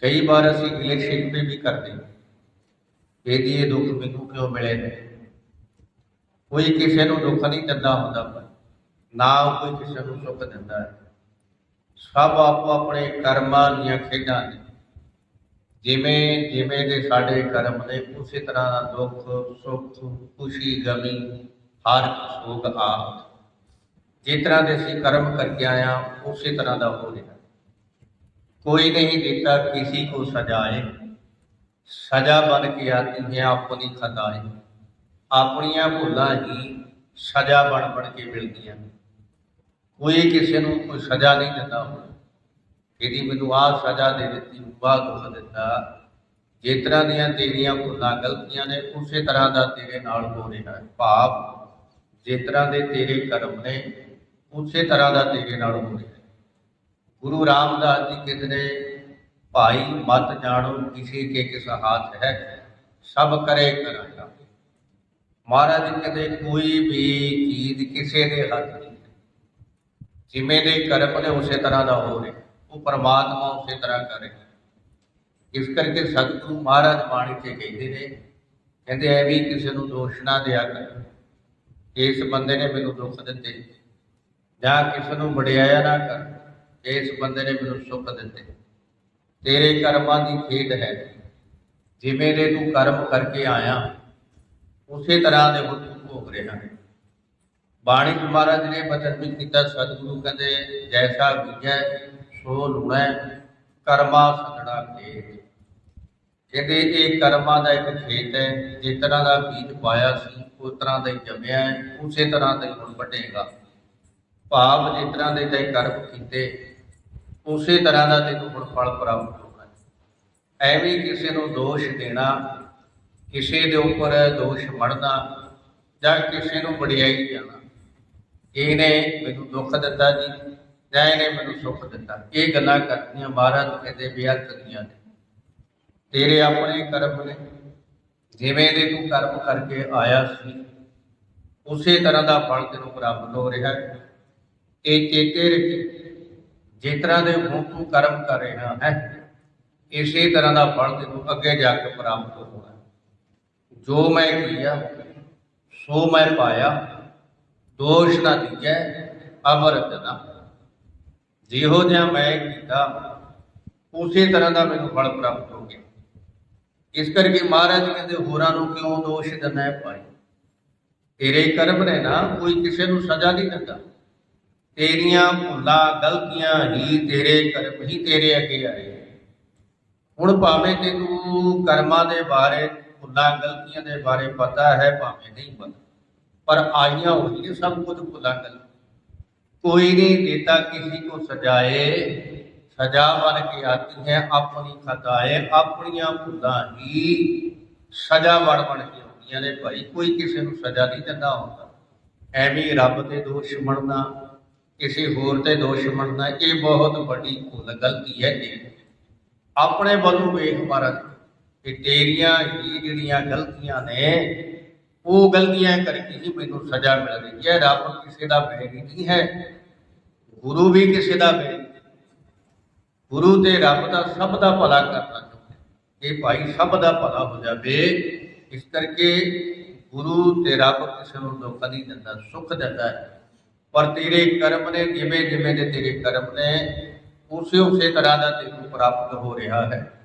ਕਈ ਵਾਰ ਅਸੀਂ ਗਿਲੇ ਸ਼ਿਕਵੇ ਵੀ ਕਰਦੇ ਹਾਂ। ਇਹਦੀ ਇਹ ਦੁੱਖ ਮੈਨੂੰ ਕਿਉਂ ਮਿਲੇ ਨੇ? ਕੋਈ ਕਿਸੇ ਨੂੰ ਦੁੱਖ ਨਹੀਂ ਦਿੰਦਾ ਹੁੰਦਾ ਪਰ ਨਾ ਉਹ ਕੋਈ ਕਿਸੇ ਨੂੰ ਸੁੱਖ ਦਿੰਦਾ ਹੈ। ਸਭ ਆਪੋ ਆਪਣੇ ਕਰਮਾਂ ਦੀਆਂ ਖੇਡਾਂ ਨੇ। ਜਿਵੇਂ ਜਿਵੇਂ ਦੇ ਸਾਡੇ ਕਰਮ ਨੇ, ਉਸੇ ਤਰ੍ਹਾਂ ਦਾ ਦੁੱਖ, ਸੁੱਖ, ਖੁਸ਼ੀ, ਗਮੀ, ਹਰ ਸੋਗ, ਆਪ। ਜਿਸ ਤਰ੍ਹਾਂ ਦੇ ਅਸੀਂ ਕਰਮ ਕਰਕੇ ਆਇਆ, ਉਸੇ ਤਰ੍ਹਾਂ ਦਾ ਹੋ ਰਿਹਾ। कोई नहीं देता किसी को सजाए सजा बन के आती है अपनी खताएं ਆਪਣੀਆਂ ਭੁੱਲਾਂ ਹੀ ਸਜ਼ਾ ਬਣ ਬਣ ਕੇ ਮਿਲਦੀਆਂ ਨੇ। ਕੋਈ ਕਿਸੇ ਨੂੰ ਕੋਈ ਸਜ਼ਾ ਨਹੀਂ ਦਿੰਦਾ ਹੁੰਦਾ ਇਹਦੀ ਮੈਨੂੰ ਆਹ ਸਜ਼ਾ ਦੇ ਦਿੱਤੀ ਵਾਹ ਦੁੱਖ ਦਿੱਤਾ ਜਿਸ ਤਰ੍ਹਾਂ ਦੀਆਂ ਤੇਰੀਆਂ ਭੁੱਲਾਂ ਗਲਤੀਆਂ ਨੇ ਉਸੇ ਤਰ੍ਹਾਂ ਦਾ ਤੇਰੇ ਨਾਲ ਹੋ ਰਿਹਾ ਹੈ ਭਾਵ ਜਿਸ ਤਰ੍ਹਾਂ ਦੇ ਤੇਰੇ ਕਰਮ ਨੇ ਉਸੇ ਤਰ੍ਹਾਂ ਦਾ ਤੇਰੇ ਨਾਲ ਹੋ ਰਿਹਾ ਹੈ ਗੁਰੂ ਰਾਮਦਾਸ ਜੀ ਕਹਿੰਦੇ ਨੇ, ਭਾਈ, ਮਤ ਜਾਣੋ ਕਿਸੇ ਕੇ ਕਿਸ ਹਾਥ ਹੈ। ਸਭ ਕਰੇ ਕਰਾਇਆ ਮਹਾਰਾਜ ਕਹਿੰਦੇ, ਕੋਈ ਵੀ ਚੀਜ਼ ਕਿਸੇ ਦੇ ਹੱਥ ਨਹੀਂ ਜਿਵੇਂ ਦੇ ਕਰਮ ਨੇ, ਉਸੇ ਤਰ੍ਹਾਂ ਦਾ ਹੋ ਰਿਹਾ। ਉਹ ਪਰਮਾਤਮਾ ਉਸੇ ਤਰ੍ਹਾਂ ਕਰੇ ਇਸ ਕਰਕੇ ਸਤਿਗੁਰੂ ਮਹਾਰਾਜ ਬਾਣੀ ਤੇ ਕਹਿੰਦੇ ਨੇ, ਕਹਿੰਦੇ, ਐ ਵੀ ਕਿਸੇ ਨੂੰ ਦੋਸ਼ ਨਾ ਦਿਆ ਕਰ। ਇਸ ਬੰਦੇ ਨੇ ਮੈਨੂੰ ਦੁੱਖ ਦਿੱਤੇ। ਜਾਂ ਕਿਸੇ ਨੂੰ ਵਡਿਆਇਆ ਨਾ ਕਰ। ਇਸ ਬੰਦੇ ਨੇ ਮੈਨੂੰ ਸੁੱਖ ਦਿੱਤੇ। ਤੇਰੇ ਕਰਮਾਂ ਦੀ ਖੇਡ ਹੈ। ਜਿਵੇਂ ਦੇ ਤੂੰ ਕਰਮ ਕਰਕੇ ਆਇਆ, ਉਸੇ ਤਰ੍ਹਾਂ ਦੇ ਹੁਣ ਤੂੰ ਭੋਗ ਰਿਹਾ ਹੈ। ਬਾਣੀ ਮਹਾਰਾਜ ਨੇ ਬਚਨ ਵੀ ਕੀਤਾ, ਸਤਿਗੁਰੂ ਕਹਿੰਦੇ, ਜੈਸਾ ਬੀਜੈ, ਸੋ ਲੁਣੈ, ਕਰਮਾ ਸਦੜਾ ਖੇਤ। ਕਹਿੰਦੇ, ਇਹ ਕਰਮਾਂ ਦਾ ਇੱਕ ਖੇਤ ਹੈ। ਜਿਸ ਤਰ੍ਹਾਂ ਦਾ ਬੀਜ ਪਾਇਆ ਸੀ ਉਸ ਤਰ੍ਹਾਂ ਦਾ ਹੀ ਜੰਮਿਆ ਹੈ। ਉਸੇ ਤਰ੍ਹਾਂ ਦਾ ਹੀ ਹੁਣ ਵੱਢੇਗਾ। ਭਾਵ ਜਿਸ ਤਰ੍ਹਾਂ ਦੇ ਤੈ ਕਰਮ ਕੀਤੇ ਉਸੇ ਤਰ੍ਹਾਂ ਦਾ ਤੈਨੂੰ ਹੁਣ ਫਲ ਪ੍ਰਾਪਤ ਹੋਣਾ ਐਵੇਂ ਕਿਸੇ ਨੂੰ ਦੋਸ਼ ਦੇਣਾ, ਕਿਸੇ ਦੇ ਉੱਪਰ ਦੋਸ਼ ਮੜਨਾ ਜਾਂ ਕਿਸੇ ਨੂੰ ਵਡਿਆਈ ਜਾਣਾ ਇਹਨੇ ਮੈਨੂੰ ਦੁੱਖ ਦਿੱਤਾ ਜੀ ਜਾਂ ਇਹਨੇ ਮੈਨੂੰ ਸੁੱਖ ਦਿੱਤਾ। ਇਹ ਗੱਲਾਂ ਕਰਨੀਆਂ ਮਹਾਰਾਜ ਕਹਿੰਦੇ ਬੇਅਰਥ ਦੀਆਂ ਨੇ। ਤੇਰੇ ਆਪਣੇ ਕਰਮ ਨੇ, ਜਿਵੇਂ ਦੇ ਤੂੰ ਕਰਮ ਕਰਕੇ ਆਇਆ ਸੀ, ਉਸੇ ਤਰ੍ਹਾਂ ਦਾ ਫਲ ਤੈਨੂੰ ਪ੍ਰਾਪਤ ਹੋ ਰਿਹਾ ਹੈ। ਇਹ ਚੇਤੇ ਰੱਖੀ। ਜਿਸ ਤਰ੍ਹਾਂ ਦੇ ਹੁਣ ਤੂੰ ਕਰਮ ਕਰ ਰਿਹਾ ਹੈ, ਇਸੇ ਤਰ੍ਹਾਂ ਦਾ ਫਲ ਤੈਨੂੰ ਅੱਗੇ ਜਾ ਕੇ ਪ੍ਰਾਪਤ ਹੋਣਾ। ਜੋ ਮੈਂ ਕੀਆ, ਸੋ ਮੈਂ ਪਾਇਆ, ਦੋਸ਼ ਨਾ ਦੀਜੈ ਅਮਰਤ ਨਾ। ਜਿਹੋ ਜਿਹਾ ਮੈਂ ਕੀਤਾ, ਉਸੇ ਤਰ੍ਹਾਂ ਦਾ ਮੈਨੂੰ ਫਲ ਪ੍ਰਾਪਤ ਹੋ ਗਿਆ। ਇਸ ਕਰਕੇ ਮਹਾਰਾਜ ਕਹਿੰਦੇ, ਹੋਰਾਂ ਨੂੰ ਕਿਉਂ ਦੋਸ਼ ਦਿੰਦਾ ਹੈ ਭਾਈ? ਤੇਰੇ ਕਰਮ ਨੇ ਨਾ ਕੋਈ ਕਿਸੇ ਨੂੰ ਸਜ਼ਾ ਨਹੀਂ ਦਿੰਦਾ। ਤੇਰੀਆਂ ਭੁੱਲਾਂ, ਗਲਤੀਆਂ ਹੀ ਤੇਰੇ ਕਰਮ ਹੀ ਤੇਰੇ ਅੱਗੇ ਆਏ। ਹੁਣ ਭਾਵੇਂ ਤੈਨੂੰ ਕਰਮਾਂ ਦੇ ਬਾਰੇ, ਭੁੱਲਾਂ, ਗਲਤੀਆਂ ਦੇ ਬਾਰੇ ਪਤਾ ਹੈ, ਭਾਵੇਂ ਨਹੀਂ ਪਤਾ। ਪਰ ਆਈਆਂ ਹੋਈਆਂ ਸਭ ਕੁਝ ਭੁੱਲਾਂ, ਗਲਤੀਆਂ। ਕੋਈ ਨਹੀਂ ਦੇਤਾ ਕਿਸੇ ਕੋ ਸਜਾਏ। ਸਜਾ ਬਣ ਕੇ ਆਤੀ ਹੈ, ਆਪਣੀ ਖਤਾਏ, ਆਪਣੀਆਂ ਭੁੱਲਾਂ ਹੀ ਸਜਾ ਬਣ ਬਣ ਕੇ ਆਉਂਦੀਆਂ ਨੇ ਭਾਈ। ਕੋਈ ਕਿਸੇ ਨੂੰ ਸਜਾ ਨਹੀਂ ਦਿੰਦਾ ਹੁੰਦਾ। ਐਵੇਂ ਰੱਬ ਦੇ ਦੋਸ਼ ਮੰਨਣਾ ਕਿਸੇ ਹੋਰ ਤੇ ਦੋਸ਼ ਮੰਨਣਾ, ਇਹ ਬਹੁਤ ਵੱਡੀ ਗਲਤੀ ਹੈ ਜੀ। ਆਪਣੇ ਵੱਲੋਂ ਵੇਖ ਮਹਾਰਾਜ ਕਿ ਤੇਰੀਆਂ ਹੀ ਜਿਹੜੀਆਂ ਗਲਤੀਆਂ ਨੇ, ਉਹ ਗਲਤੀਆਂ ਕਰਕੇ ਹੀ ਮੈਨੂੰ ਸਜ਼ਾ ਮਿਲ ਰਹੀ ਹੈ। ਰੱਬ ਕਿਸੇ ਦਾ ਵੈਰੀ ਨਹੀਂ ਹੈ, ਗੁਰੂ ਵੀ ਕਿਸੇ ਦਾ ਵੈਰੀ ਗੁਰੂ ਤੇ ਰੱਬ ਦਾ ਸਭ ਦਾ ਭਲਾ ਕਰਨਾ ਚਾਹੁੰਦਾ ਹੈ। ਇਹ ਭਾਈ ਸਭ ਦਾ ਭਲਾ ਹੋ ਜਾਵੇ, ਇਸ ਕਰਕੇ ਗੁਰੂ ਤੇ ਰੱਬ ਕਿਸੇ ਨੂੰ ਦੁੱਖ ਨਹੀਂ ਦਿੰਦਾ, ਸੁੱਖ ਦਿੰਦਾ ਹੈ। ਪਰ ਤੇਰੇ ਕਰਮ ਨੇ ਜਿਵੇਂ ਜਿਵੇਂ ਦੇ ਤੇਰੇ ਕਰਮ ਨੇ ਉਸੇ ਉਸੇ ਤਰ੍ਹਾਂ ਦਾ ਤੈਨੂੰ ਪ੍ਰਾਪਤ ਹੋ ਰਿਹਾ ਹੈ।